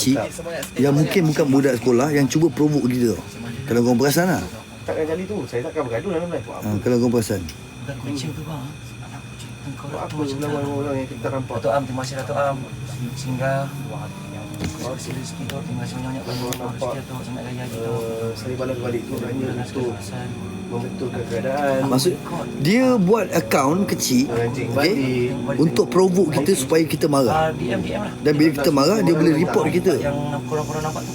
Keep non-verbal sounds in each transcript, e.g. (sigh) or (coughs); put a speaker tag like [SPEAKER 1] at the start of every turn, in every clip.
[SPEAKER 1] kecil Yang mungkin bukan budak sekolah Yang cuba provoke kita tau. Kalau korang perasan lah.
[SPEAKER 2] Takkan kali tu. Saya takkan bergaduh dalam live.
[SPEAKER 1] Ha, Kalau korang perasan.
[SPEAKER 3] Bukan kucing tu bang. Anak
[SPEAKER 2] Buat
[SPEAKER 3] tu
[SPEAKER 2] apa
[SPEAKER 3] macam
[SPEAKER 2] lawan
[SPEAKER 3] tu
[SPEAKER 2] orang yang kita rampak
[SPEAKER 3] Datuk Am Terima kasih Datuk Am. Singgah Terima kasih rezeki tu Terima kasih banyak banyak
[SPEAKER 2] Nampak.
[SPEAKER 3] rezeki tu Sangat gitu
[SPEAKER 2] Uh, saya balas balik tu hanya untuk membetulkan keadaan
[SPEAKER 1] Maksud Dia buat account kecil
[SPEAKER 2] Anjing
[SPEAKER 1] Okay Untuk provoke kita supaya kita marah.
[SPEAKER 3] Ah, lah.
[SPEAKER 1] Dan bila kita marah Dia boleh report kita.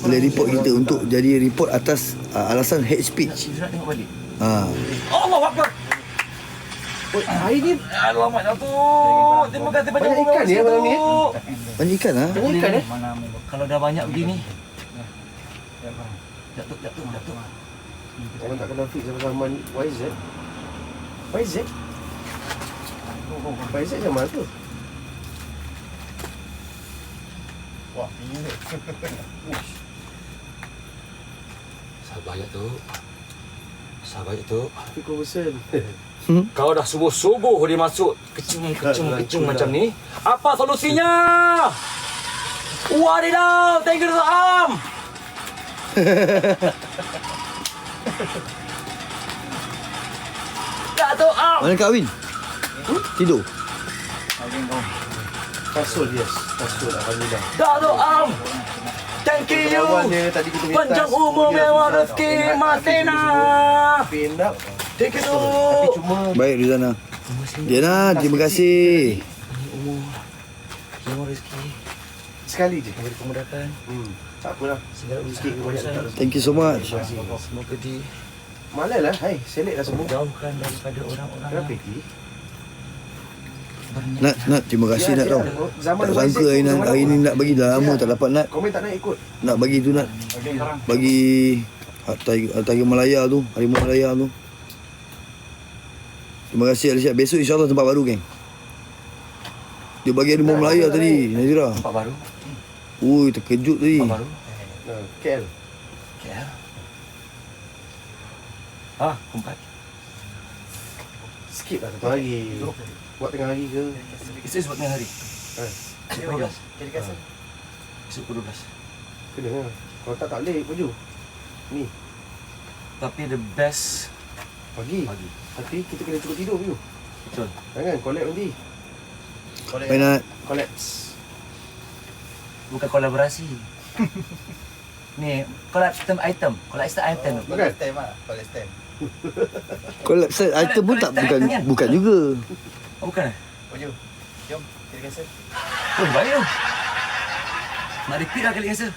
[SPEAKER 1] Boleh report kita Untuk jadi report atas uh, Alasan hate speech. Ha.
[SPEAKER 3] Allah Akbar
[SPEAKER 2] Oh, hari ni.
[SPEAKER 3] Alamak Datuk Terima kasih banyak
[SPEAKER 2] Banyak ikan ya malam ni?
[SPEAKER 1] Banyak ikan ha?
[SPEAKER 2] Banyak ikan eh?
[SPEAKER 3] Kalau dah banyak begini. Datuk Datuk Datuk
[SPEAKER 2] Orang tak kenal fix sama Rahman YZ YZ YZ macam mana tu?
[SPEAKER 3] Sabar je tu Sabar je tu
[SPEAKER 2] Tapi kau bosan
[SPEAKER 3] Kau dah subuh-subuh dia masuk kecung-kecung-kecung macam ni. Apa solusinya? Wadidaw, thank you Datuk Am. Datuk Am.
[SPEAKER 1] Mana kahwin? Tidur
[SPEAKER 2] Pasul yes Pasul Alhamdulillah
[SPEAKER 3] Datuk Am. Thank you. Panjang umur mewah rezeki. Masena.
[SPEAKER 2] Tapi
[SPEAKER 3] Thank you.
[SPEAKER 2] Tapi cuma
[SPEAKER 1] Baik Rizana. Diana terima kasih.
[SPEAKER 3] umur. Mewah rezeki.
[SPEAKER 2] Sekali je.
[SPEAKER 3] Memberi kemudahan.
[SPEAKER 2] Hmm. Tak apalah.
[SPEAKER 3] Segala
[SPEAKER 2] Sikit ke banyak tak
[SPEAKER 1] Thank you so much.
[SPEAKER 3] Semoga di
[SPEAKER 2] Malas lah. Hai select lah semua.
[SPEAKER 3] jauhkan daripada orang-orang
[SPEAKER 2] Kenapa
[SPEAKER 3] berniat
[SPEAKER 1] Nat, Nat terima kasih
[SPEAKER 2] Ya,
[SPEAKER 1] Nat
[SPEAKER 2] ya.
[SPEAKER 1] tau.
[SPEAKER 2] Zaman
[SPEAKER 1] Tak sangka hari, Nat, hari ni nak bagi dah lama
[SPEAKER 2] Ya.
[SPEAKER 1] tak dapat Nat
[SPEAKER 2] Komen tak nak ikut?
[SPEAKER 1] Nak bagi tu Bagi ah, Tiger, ah, Tiger Malaya tu Harimau Malaya tu Terima kasih Alicia. Besok insyaAllah tempat baru geng. Dia bagi Harimau Malaya tadi Nazira.
[SPEAKER 3] Tempat baru?
[SPEAKER 1] Ui terkejut tadi.
[SPEAKER 3] Tempat baru?
[SPEAKER 2] Nah, KL
[SPEAKER 3] KL ah empat.
[SPEAKER 2] Skip lah satu hari Buat tengah hari ke?
[SPEAKER 3] Esok sebab tengah hari.
[SPEAKER 2] Eh,
[SPEAKER 3] Esok 12 Esok 12
[SPEAKER 2] Kena lah. Kalau tak tak boleh. Baju. Ni.
[SPEAKER 3] Tapi the best
[SPEAKER 2] Pagi.
[SPEAKER 3] Pagi.
[SPEAKER 2] Tapi kita kena cukup tidur baju
[SPEAKER 3] Betul.
[SPEAKER 2] Jangan collect nanti.
[SPEAKER 1] Bye Nat
[SPEAKER 2] Collapse
[SPEAKER 3] Bukan kolaborasi. (laughs) Ni Collab item item. Collab item
[SPEAKER 2] Bukan.
[SPEAKER 1] Collab set item (laughs) pun tak bukan
[SPEAKER 3] Kan?
[SPEAKER 1] bukan juga.
[SPEAKER 3] Oh bukan eh? Oh baik tu. Nak repeat lah kali rasa.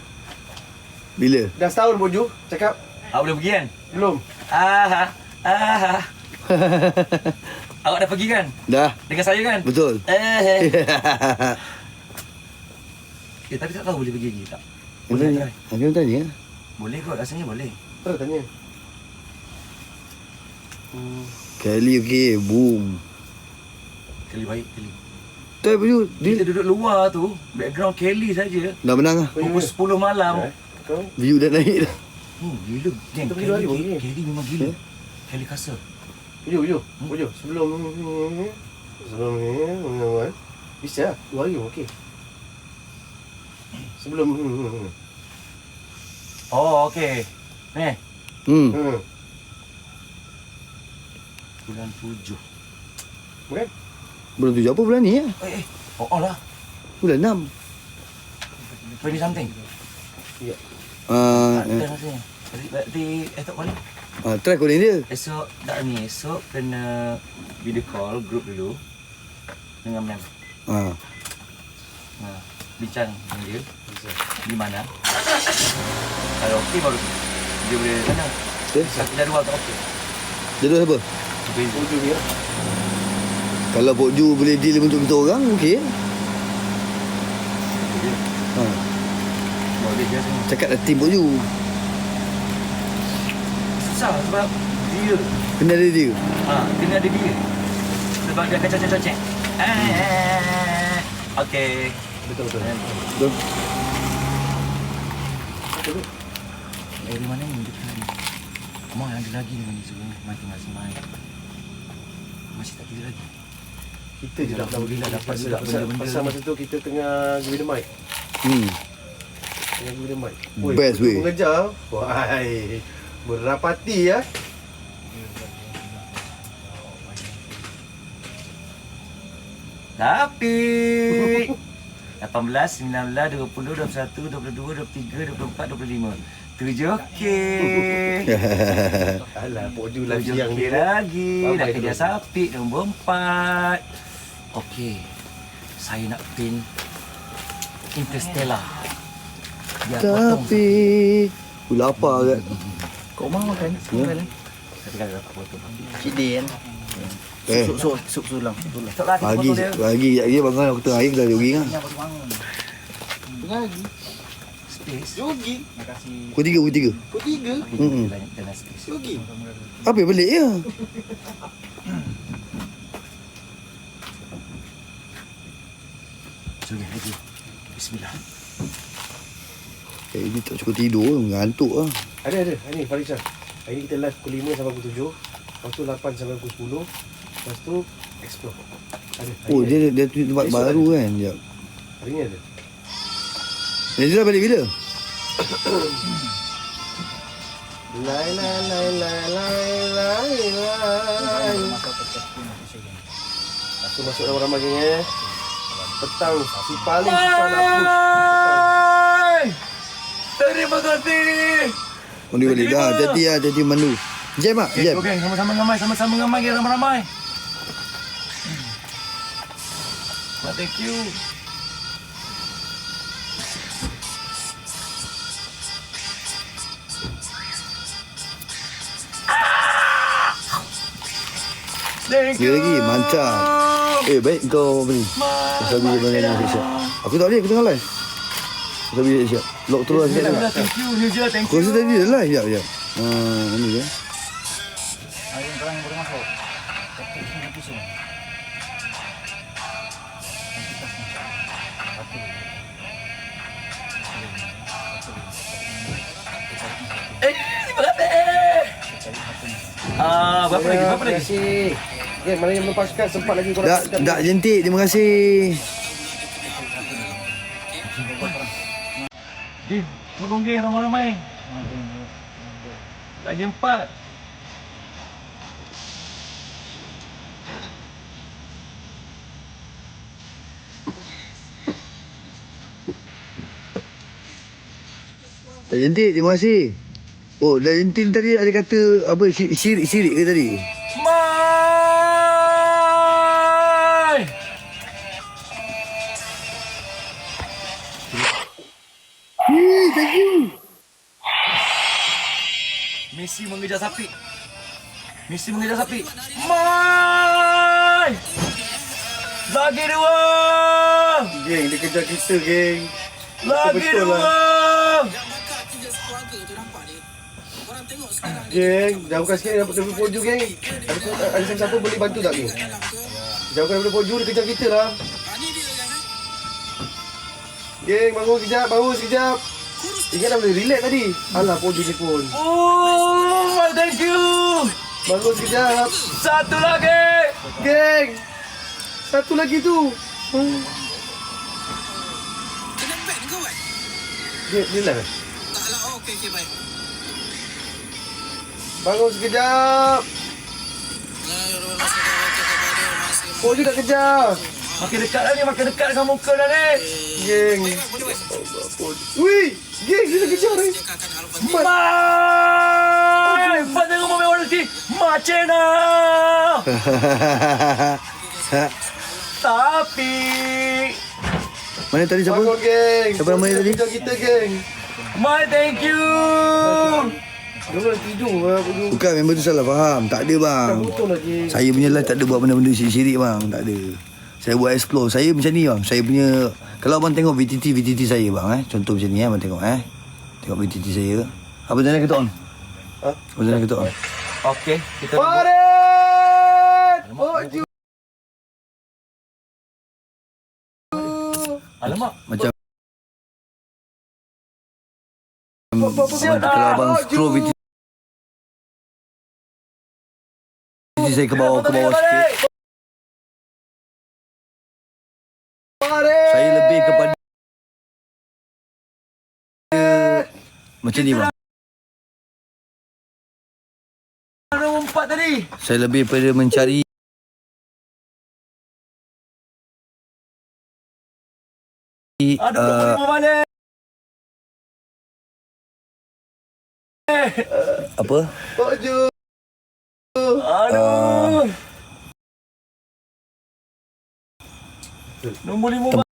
[SPEAKER 1] Bila?
[SPEAKER 2] Dah setahun baju Cakap.
[SPEAKER 3] Ah boleh pergi kan?
[SPEAKER 2] Belum.
[SPEAKER 3] Ah ah. (laughs) Awak dah pergi kan?
[SPEAKER 1] Dah.
[SPEAKER 3] Dengan saya kan?
[SPEAKER 1] Betul.
[SPEAKER 3] Eh. (laughs) Eh tapi tak tahu boleh pergi lagi tak. Boleh.
[SPEAKER 1] Tanya Aku tanya.
[SPEAKER 3] Boleh kot rasanya boleh.
[SPEAKER 2] Terus tanya. Hmm.
[SPEAKER 1] Kali okey Boom.
[SPEAKER 3] Kali baik kali
[SPEAKER 1] Tak baju
[SPEAKER 3] Kita
[SPEAKER 1] Dia
[SPEAKER 3] duduk luar tu Background Kelly saja.
[SPEAKER 1] Dah menang lah.
[SPEAKER 3] Pukul 10 malam.
[SPEAKER 2] Eh,
[SPEAKER 1] View dah naik dah.
[SPEAKER 3] Hmm gila. Geng
[SPEAKER 2] Kita pergi
[SPEAKER 3] Kelly, Kelly. Kelly memang gila Kelly kasar
[SPEAKER 2] Baju baju Baju Sebelum Sebelum ni Sebelum Bisa? Lah Dua hari okey. Sebelum
[SPEAKER 3] Oh okey. Ni.
[SPEAKER 1] Hmm.
[SPEAKER 2] Hmm.
[SPEAKER 3] Bulan 7
[SPEAKER 2] Bukan?
[SPEAKER 1] Bulan tujuh apa bulan ni ya?
[SPEAKER 3] Eh eh. Oh, oh lah.
[SPEAKER 1] Bulan enam.
[SPEAKER 3] 20 something.
[SPEAKER 1] Ah,
[SPEAKER 3] Tak
[SPEAKER 1] eh,
[SPEAKER 3] ada rasanya Berarti Esok kali
[SPEAKER 1] ah, Try calling dia.
[SPEAKER 3] Esok Tak ni Esok kena Video call Group dulu Dengan Mem.
[SPEAKER 1] Ah.
[SPEAKER 3] ha, Bincang dengan dia. Di mana? Kalau okey baru Dia boleh mana?
[SPEAKER 1] Okay.
[SPEAKER 3] Satu jadual tak okey?
[SPEAKER 1] Jadual siapa?
[SPEAKER 3] Beza
[SPEAKER 2] Baju ni lah
[SPEAKER 1] Kalau Pok Ju boleh deal untuk kita orang Okey. Ha.
[SPEAKER 3] Boleh semua.
[SPEAKER 1] Cakap dah tim Pok Ju
[SPEAKER 3] susah sebab dia.
[SPEAKER 1] Kena ada dia?
[SPEAKER 3] Ha, kena ada dia. Sebab dia akan cocek-cocek. Hmm. Okey.
[SPEAKER 2] Betul-betul. Betul.
[SPEAKER 3] Eh. Betul. Dari mana ni? Dekat ni. Mak ada lagi dengan ni semua. Mati masih main. Masih tak tidur lagi.
[SPEAKER 2] Kita je dah tahu
[SPEAKER 3] bila dapat
[SPEAKER 2] sedap
[SPEAKER 3] benda-benda.
[SPEAKER 2] Pasal masa tu kita tengah gembira mic.
[SPEAKER 1] Hmm.
[SPEAKER 2] Tengah gembira mic. Hmm.
[SPEAKER 1] Best way.
[SPEAKER 2] Mengejar. Wah. Berapati ya.
[SPEAKER 3] Tapi 18, 19, 20, 21, 22, 23, 24, 25 7 okey
[SPEAKER 2] Alah, poju lagi
[SPEAKER 3] Tujuh yang
[SPEAKER 2] dia
[SPEAKER 3] lagi. Dah kerja sapi, nombor 4 Okey. Saya nak pin Interstellar.
[SPEAKER 1] Tapi Aku lapar kan
[SPEAKER 4] kau mau makan?
[SPEAKER 3] Ya. Kan
[SPEAKER 4] Cik Din.
[SPEAKER 1] Eh.
[SPEAKER 4] Sup, sup, sup, sup,
[SPEAKER 1] Pagi, pagi, sekejap lagi bangun aku tengah air dah jogging lah.
[SPEAKER 4] Tengah lagi? Jogging?
[SPEAKER 1] Kau tiga, kau tiga.
[SPEAKER 4] Kau tiga?
[SPEAKER 3] Hmm.
[SPEAKER 4] Jogging?
[SPEAKER 1] Apa yang ya?
[SPEAKER 3] Jogging lagi. Bismillah.
[SPEAKER 1] Eh, ini tak cukup tidur, mengantuk lah.
[SPEAKER 2] Ada ada, ini Farisha. Hari ini kita live pukul 5 sampai pukul 7. Lepas tu 8 sampai pukul 10. Lepas tu explore. Ada.
[SPEAKER 1] Oh,
[SPEAKER 2] ada.
[SPEAKER 1] dia dia tu tempat
[SPEAKER 2] Esok
[SPEAKER 1] baru
[SPEAKER 2] ada.
[SPEAKER 1] kan,
[SPEAKER 2] jap. Hari ni ada.
[SPEAKER 1] Jadi dah balik bila?
[SPEAKER 2] Lai lai lai lai lai lai lai Aku masuk dalam ramai geng eh. Petang si paling susah nak push.
[SPEAKER 3] Terima kasih.
[SPEAKER 1] Undi Undi lah. Jadi ya, jadi menu.
[SPEAKER 3] Jem
[SPEAKER 1] mak,
[SPEAKER 3] okay, jem. Sama-sama ramai. sama-sama ramai. kita ramai-ramai. Thank you. Thank you.
[SPEAKER 1] Dia lagi, mancang. Eh, baik kau apa ni? Masa dia bangun dengan Aku tak boleh, aku tengah live. Kita bila siap. Lock terus
[SPEAKER 3] siap. Thank you, thank you.
[SPEAKER 1] Kau sudah live, ya, ya. Ha, ini ya.
[SPEAKER 4] Ayun terang boleh masuk.
[SPEAKER 3] Eh, eh? Ah, berapa lagi? Berapa lagi?
[SPEAKER 2] Okey, mana yang melepaskan sempat lagi korang.
[SPEAKER 1] Tak, tak jentik. Terima kasih.
[SPEAKER 3] Eh, Jim, kau gonggir ramai-ramai. Tak jempat.
[SPEAKER 1] Dah jentik, terima kasih. Oh, dah jentik tadi ada kata apa syirik-syirik ke tadi?
[SPEAKER 3] mengejar sapi. Mesti mengejar sapi. Mai! Lagi dua!
[SPEAKER 2] Geng, dia kejar kita, geng.
[SPEAKER 3] Lagi dua!
[SPEAKER 2] Lah. Geng, jauhkan sikit dapat sebelum pojok, geng. Ada siapa boleh bantu tak, geng? Jauhkan sebelum poju, dia kejar kita lah. Geng, bangun sekejap, bangun sekejap. Ingat dah boleh relax tadi. Alah, poju ni pun.
[SPEAKER 3] Oh! Iqbal, thank you.
[SPEAKER 2] Bangun kejap.
[SPEAKER 3] Satu lagi.
[SPEAKER 2] Geng. Satu lagi tu. Kena pet kau buat? Geng, ni lah. Tak lah, okey, okey, baik. Bangun sekejap. Kau juga kejar.
[SPEAKER 3] Makin dekat lah ni, makin dekat dengan muka dah ni.
[SPEAKER 2] Geng. Wih, geng, kita kejar ni.
[SPEAKER 3] Mai! Mat dia rumah mewah ni. Macena! (laughs) Tapi...
[SPEAKER 1] Mana tadi siapa?
[SPEAKER 2] Bangun, geng.
[SPEAKER 1] Siapa nama dia tadi?
[SPEAKER 2] Kita, kita, geng.
[SPEAKER 3] Mai, thank you.
[SPEAKER 2] Tidur,
[SPEAKER 1] Bukan member tu salah faham. Tak ada bang. Saya punya lah tak ada buat benda-benda sirik-sirik bang. Tak ada. Saya buat explore. Saya macam ni bang Saya punya Kalau abang tengok VTT-VTT saya bang eh. Contoh macam ni eh Abang tengok eh. Tengok VTT saya. Apa jalan kita on?
[SPEAKER 2] Ha?
[SPEAKER 1] Apa jalan kita on?
[SPEAKER 3] Okay Kita
[SPEAKER 2] Pare! Oh,
[SPEAKER 3] Alamak.
[SPEAKER 1] Macam Kalau abang scroll VTT saya ke bawah, ke bawah sikit. Macam ni bang.
[SPEAKER 3] Nombor empat tadi.
[SPEAKER 1] Saya lebih pada mencari
[SPEAKER 3] Aduh,
[SPEAKER 1] uh,
[SPEAKER 3] balik.
[SPEAKER 1] apa?
[SPEAKER 2] Tok Ju.
[SPEAKER 3] Aduh. Nombor lima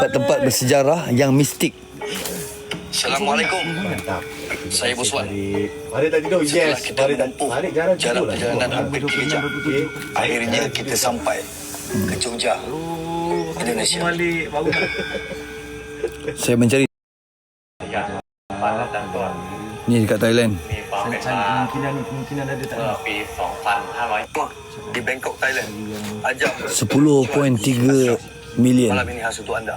[SPEAKER 1] Tempat-tempat bersejarah yang mistik. Assalamualaikum.
[SPEAKER 2] Mantap.
[SPEAKER 1] Saya Bos Wan.
[SPEAKER 2] Mari tak tidur. Yes.
[SPEAKER 1] kita
[SPEAKER 2] Mari tak.
[SPEAKER 1] menempuh jarak
[SPEAKER 2] lah.
[SPEAKER 1] perjalanan hampir tiga jam. Akhirnya kita sampai ke Jogja, Indonesia.
[SPEAKER 3] Baru. (laughs)
[SPEAKER 1] Saya mencari ni dekat Thailand.
[SPEAKER 3] Saya cari kemungkinan ada tak?
[SPEAKER 1] Di Bangkok, Thailand. Ajak 10.3 million
[SPEAKER 5] Malam ini khas untuk anda.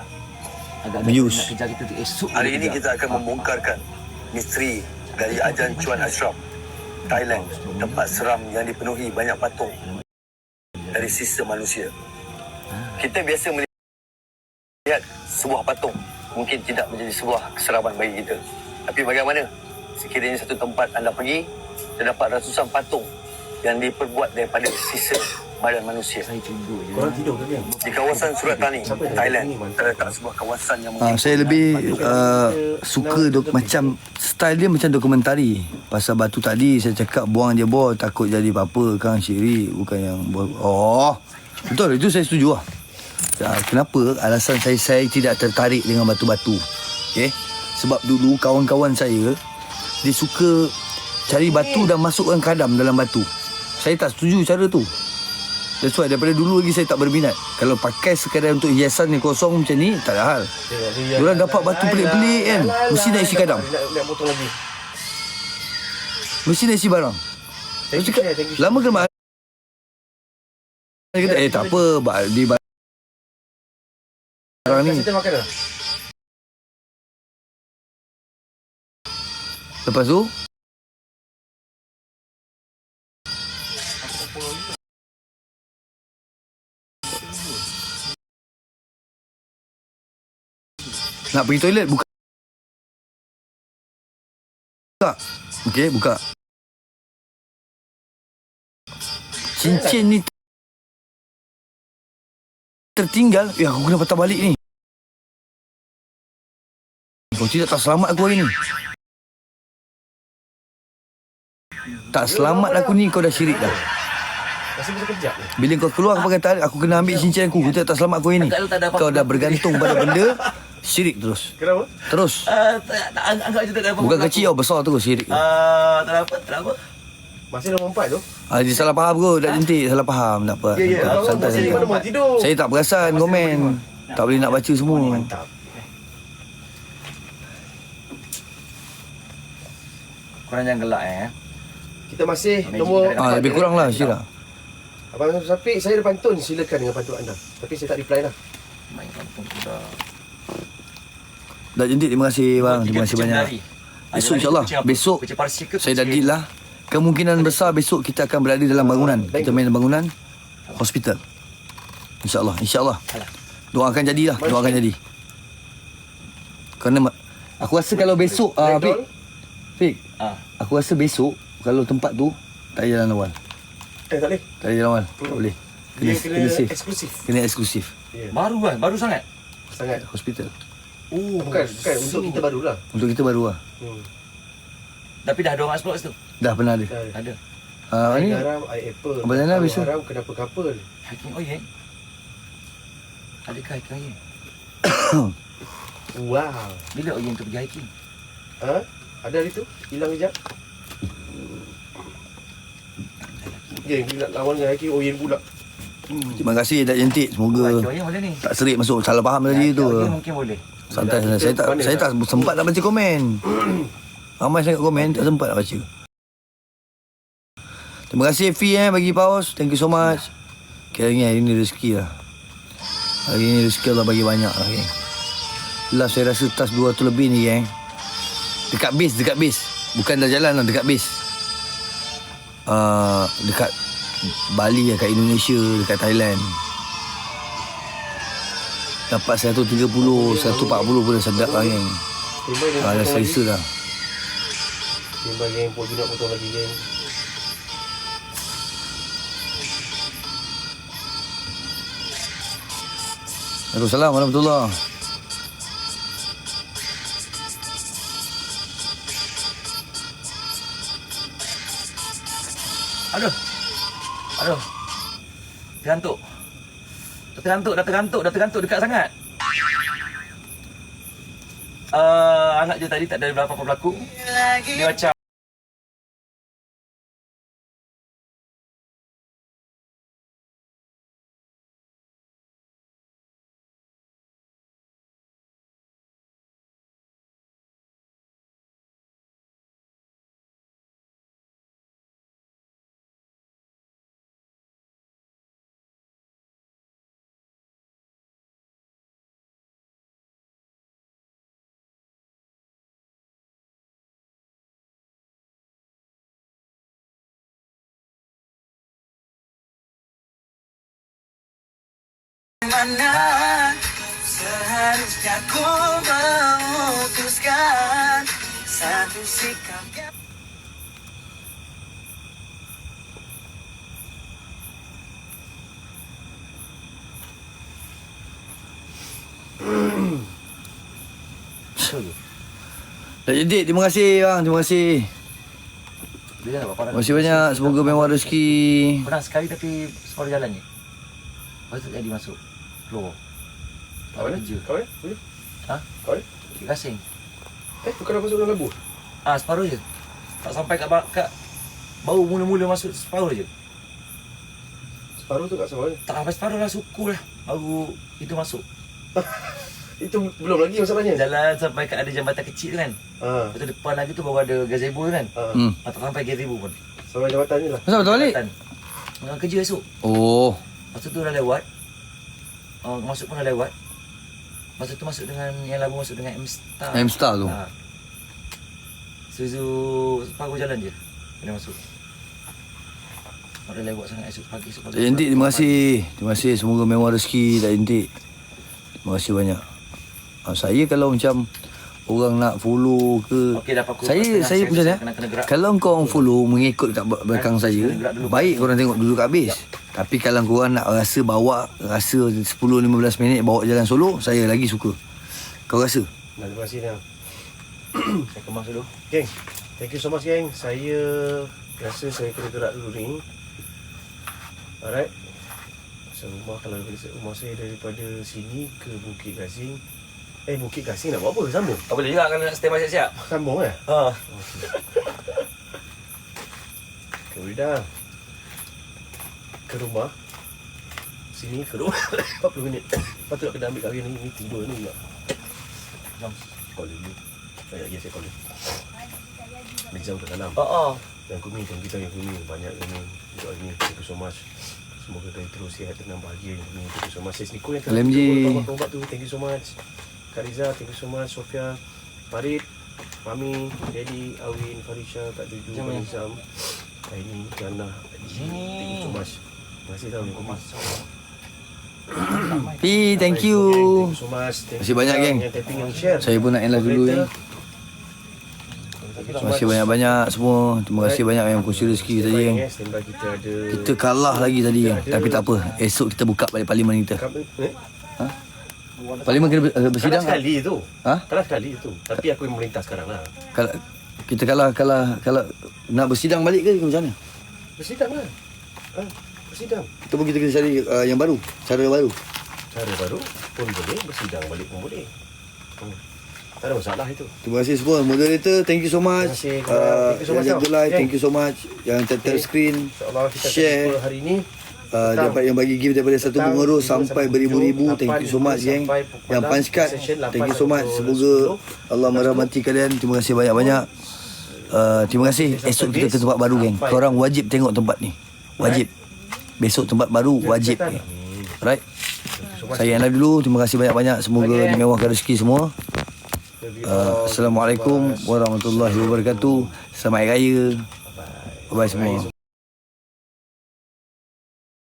[SPEAKER 3] Agak
[SPEAKER 1] Views.
[SPEAKER 3] Nak kejar kita tu esok.
[SPEAKER 5] Hari ini kita akan membongkarkan misteri dari Ajan Chuan Ashraf, Thailand, tempat seram yang dipenuhi banyak patung dari sistem manusia. Kita biasa melihat sebuah patung mungkin tidak menjadi sebuah keseraman bagi kita. Tapi bagaimana sekiranya satu tempat anda pergi, terdapat ratusan patung yang diperbuat daripada sisa badan manusia.
[SPEAKER 3] Saya tunggu je.
[SPEAKER 2] Korang tidur ke?
[SPEAKER 5] Di kawasan Surat Tani, Thailand, terletak sebuah kawasan yang
[SPEAKER 1] Ah, saya lebih uh, suka dok macam style dia macam dokumentari. Pasal batu tadi saya cakap buang je bol takut jadi apa-apa kan syirik bukan yang. Oh. Betul itu saya setuju lah. Ah, Kenapa alasan saya saya tidak tertarik dengan batu-batu? Okey. Sebab dulu kawan-kawan saya dia suka cari batu dan masukkan kadam dalam batu. Saya tak setuju cara tu. That's why daripada dulu lagi saya tak berminat. Kalau pakai sekadar untuk hiasan ni kosong macam ni, tak ada hal. Diorang dapat batu pelik-pelik kan. Mesti nak isi kadam.
[SPEAKER 2] Nak, potong lagi.
[SPEAKER 1] Mesti nak isi barang.
[SPEAKER 2] Thank you,
[SPEAKER 1] cakap,
[SPEAKER 2] Syed. Thank you,
[SPEAKER 1] lama ke mak? Dia kata, eh tak apa, di barang ni. Lepas tu, Nak pergi toilet buka. Buka. Okey, buka. Cincin ni tertinggal. Ya, aku kena patah balik ni. Kau tidak tak selamat aku hari ni. Tak selamat aku ni kau dah syirik dah.
[SPEAKER 2] Kejap ni.
[SPEAKER 1] Bila kau keluar kau pakai tarik aku kena ambil cincin aku. Kau tak selamat aku hari ni.
[SPEAKER 3] Agak lu tak ada apa-apa.
[SPEAKER 1] Kau dah bergantung pada benda (laughs) syirik terus.
[SPEAKER 2] Kenapa?
[SPEAKER 1] Terus.
[SPEAKER 3] Ah, tak, tak, anggap je tak ada apa-apa.
[SPEAKER 1] Bukan kecil tau, besar terus syirik.
[SPEAKER 3] Ah, tak ada apa, tak ada apa.
[SPEAKER 2] Masih nombor empat tu.
[SPEAKER 1] Ah, dia salah faham kot, tak cantik, salah faham, tak apa.
[SPEAKER 2] Ya, ya.
[SPEAKER 1] Santai, santai.
[SPEAKER 2] mana mau tidur?
[SPEAKER 1] Saya tak perasan komen. Tak boleh nak baca semua.
[SPEAKER 2] Mantap.
[SPEAKER 3] Korang jangan gelak eh.
[SPEAKER 2] Kita masih nombor
[SPEAKER 3] kita
[SPEAKER 1] Ah, lebih kurang lah syirik.
[SPEAKER 2] Abang Safiq, saya ada pantun. Silakan dengan pantun anda. Tapi saya tak reply lah.
[SPEAKER 3] Main kampung sudah.
[SPEAKER 1] Dah cantik, terima kasih bang. Terima kasih banyak. Esok insyaAllah, besok saya dah deal lah. Kemungkinan besar besok kita akan berada dalam bangunan. Kita main dalam bangunan hospital. InsyaAllah, insyaAllah. Doakan jadilah, doakan jadi. Kerana ma- aku rasa kalau besok ah Fik, Fik,
[SPEAKER 3] Ah.
[SPEAKER 1] aku rasa besok kalau tempat tu tak payah jalan awal.
[SPEAKER 2] Eh, tak boleh.
[SPEAKER 1] Tak payah jalan awal. Tak boleh. Kena,
[SPEAKER 2] Dia
[SPEAKER 1] kena,
[SPEAKER 2] kena
[SPEAKER 1] safe.
[SPEAKER 2] eksklusif.
[SPEAKER 1] Kena eksklusif.
[SPEAKER 3] Baru kan, baru sangat.
[SPEAKER 2] Sangat.
[SPEAKER 1] Hospital.
[SPEAKER 3] Oh,
[SPEAKER 2] Bukan, bukan. Untuk kita barulah.
[SPEAKER 1] Untuk kita baru lah.
[SPEAKER 2] Hmm.
[SPEAKER 3] Tapi dah ada orang explore situ.
[SPEAKER 1] Dah pernah ada.
[SPEAKER 2] Dah.
[SPEAKER 3] Ada.
[SPEAKER 1] Ah
[SPEAKER 2] Air
[SPEAKER 1] ni
[SPEAKER 2] garam, air apple.
[SPEAKER 1] Abang Zainal biasa?
[SPEAKER 2] haram kenapa kapal?
[SPEAKER 3] Hiking oil. Adakah hiking oil? (coughs)
[SPEAKER 2] Wow.
[SPEAKER 3] Bila oil untuk pergi hiking?
[SPEAKER 2] Ha? Ada hari tu? Hilang kejap. Geng, kita lawan dengan Hakim Oyen pula.
[SPEAKER 1] terima kasih tak cantik. Semoga tak serik masuk salah faham tadi tu.
[SPEAKER 3] Hiking oil mungkin boleh.
[SPEAKER 1] Santai santai. Saya tak saya tak sempat nak baca komen. (clears throat) Ramai sangat komen tak sempat nak baca. Terima kasih Fi eh bagi pause. Thank you so much. Okay, hari ni hari ni rezeki lah. Hari ni rezeki Allah bagi banyak lah geng. Last saya rasa tas 200 lebih ni geng. Dekat base, dekat base. Bukan dah jalan lah, dekat base. Uh, dekat Bali lah, kat Indonesia, dekat Thailand. Dapat 130 140 pun dah sedap lah
[SPEAKER 2] yang
[SPEAKER 1] ah, Dah selesa dah
[SPEAKER 2] Timbal yang pun nak potong lagi geng.
[SPEAKER 1] Waalaikumsalam warahmatullahi
[SPEAKER 3] Aduh. Aduh. Tergantuk. Dah tergantuk, dah tergantuk, dah tergantuk dekat sangat. Uh, anak je tadi tak ada berapa-apa berlaku. Dia macam
[SPEAKER 6] Mana seharusnya ku memutuskan satu sikap yang
[SPEAKER 1] Dah jadi. Terima kasih bang. Terima kasih. Terima kasih banyak. Semoga mewah rezeki.
[SPEAKER 3] Pernah sekali tapi separuh jalan je. Lepas tu jadi masuk. Keluar. Tak
[SPEAKER 2] Kawan
[SPEAKER 3] ada
[SPEAKER 2] ni?
[SPEAKER 3] kerja.
[SPEAKER 2] Kawan ni? Boleh?
[SPEAKER 3] Ha?
[SPEAKER 2] Kawan ni?
[SPEAKER 3] Gasing.
[SPEAKER 2] Eh, bukan dah masuk dalam labu?
[SPEAKER 3] Ah, separuh je. Tak sampai kat, kat bau mula-mula masuk separuh je.
[SPEAKER 2] Separuh tu kat ni.
[SPEAKER 3] Tak sampai separuh lah suku lah. Baru itu masuk. (laughs)
[SPEAKER 2] Itu belum lagi masalahnya.
[SPEAKER 3] Jalan sampai kat ada jambatan kecil tu kan.
[SPEAKER 2] Ha.
[SPEAKER 3] Lepas tu depan lagi tu baru ada gazebo tu kan.
[SPEAKER 2] Ha.
[SPEAKER 1] hmm.
[SPEAKER 3] Ah, tak sampai gazebo pun.
[SPEAKER 2] Sampai jabatan ni lah.
[SPEAKER 1] Kenapa betul balik?
[SPEAKER 3] Jambatan. Dengan kerja esok.
[SPEAKER 1] Oh
[SPEAKER 3] Lepas tu dah lewat. Oh, masuk pun lewat. Masa tu masuk dengan yang lagu masuk dengan M-Star.
[SPEAKER 1] M-Star tu.
[SPEAKER 3] Ha. Suzu separuh jalan je. Kena masuk. Ada lewat sangat esok pagi esok pagi.
[SPEAKER 1] Tak Jentik terima kasih Terima kasih Semoga mewah rezeki Tak jentik Terima kasih banyak ah, Saya kalau macam Orang nak follow ke
[SPEAKER 3] Okey, dah pukul
[SPEAKER 1] Saya saya
[SPEAKER 3] saya
[SPEAKER 1] macam ni. Kalau kau orang follow Mengikut kat belakang saya. Baik korang tengok dulu kat habis Tapi kalau korang nak rasa bawa Rasa 10-15 minit Bawa jalan solo Saya lagi suka Kau rasa?
[SPEAKER 2] Nah, terima kasih Niang. (clears throat)
[SPEAKER 3] Saya kemas dulu.
[SPEAKER 2] Geng, thank you so much geng. Saya rasa saya kena gerak dulu ni. Alright. So, rumah kalau rumah saya daripada sini ke Bukit Gasing. Eh, Bukit Gasing nak buat apa? Sambung?
[SPEAKER 3] Tak boleh juga kalau nak stand by siap-siap.
[SPEAKER 2] Sambung eh?
[SPEAKER 3] Ha.
[SPEAKER 2] Ke Wida. Ke rumah. Sini ke rumah. (laughs) 40 minit. Lepas tu nak kena ambil kahwin ni. Ni tidur ni pula.
[SPEAKER 3] Jom.
[SPEAKER 2] Call dulu. Banyak lagi saya call dia. Nizam kat dalam.
[SPEAKER 3] Oh, oh.
[SPEAKER 2] Yang Kumi, thank you thank you Kumi. Banyak Kumi untuk hari ni. Thank you so much. Semoga kalian terus sihat, tenang, bahagia. Kumi, thank you so much. Sis Niko yang telah
[SPEAKER 1] LMG.
[SPEAKER 2] ubat tu. Thank you so much. Kak Riza, thank you so much. Sofia, Farid, Mami, Daddy, Awin, Farisha, Kak Juju, Kak
[SPEAKER 3] ya.
[SPEAKER 2] Nizam. Aini,
[SPEAKER 3] Sini.
[SPEAKER 2] Thank you so much.
[SPEAKER 1] Pi, thank you
[SPEAKER 2] Thank you so much. Thank
[SPEAKER 1] Terima kasih banyak, geng.
[SPEAKER 2] Yang yang.
[SPEAKER 1] Saya pun nak end live dulu geng
[SPEAKER 2] so
[SPEAKER 1] Terima kasih banyak-banyak semua Terima kasih banyak yang kongsi rezeki tadi.
[SPEAKER 2] Standby kita ada
[SPEAKER 1] Kita kalah lagi tadi geng Tapi tak apa Esok kita buka balik parlimen kita
[SPEAKER 2] eh?
[SPEAKER 1] Parlimen kena eh,
[SPEAKER 2] Kalah
[SPEAKER 1] bersidang
[SPEAKER 2] sekali tu
[SPEAKER 1] Ha?
[SPEAKER 2] Kalah sekali tu Tapi aku yang memerintah sekarang lah
[SPEAKER 1] Kalau kita kalah kalah kalau nak bersidang balik ke macam mana?
[SPEAKER 2] Bersidang lah ha, Bersidang
[SPEAKER 1] Kita pun kita kena cari uh, yang baru, cara baru.
[SPEAKER 2] Cara baru pun boleh Bersidang balik pun boleh hmm. Tak ada masalah itu
[SPEAKER 1] Terima kasih semua moderator, thank you so much.
[SPEAKER 2] Terima kasih,
[SPEAKER 1] Uh,
[SPEAKER 2] thank you so much,
[SPEAKER 1] yang live, thank you so much. Yang tap tap
[SPEAKER 2] Okay.
[SPEAKER 1] screen,
[SPEAKER 2] InsyaAllah kita
[SPEAKER 1] share.
[SPEAKER 2] hari ini
[SPEAKER 1] Uh, dapat yang bagi gift daripada satu pengurus sampai beribu-ribu. Thank you so much geng. Yang
[SPEAKER 2] session lapan
[SPEAKER 1] thank you so much. Semoga. Allah merahmati kalian. Terima kasih banyak-banyak. Uh, terima kasih. Esok kita ke tempat baru geng. Korang wajib tengok tempat ni. Wajib. Besok tempat baru wajib. Alright. Saya live dulu. Terima kasih banyak-banyak. Semoga dimewahkan rezeki semua. Uh, Assalamualaikum warahmatullahi wabarakatuh. Selamat Hari Raya. Bye-bye semua.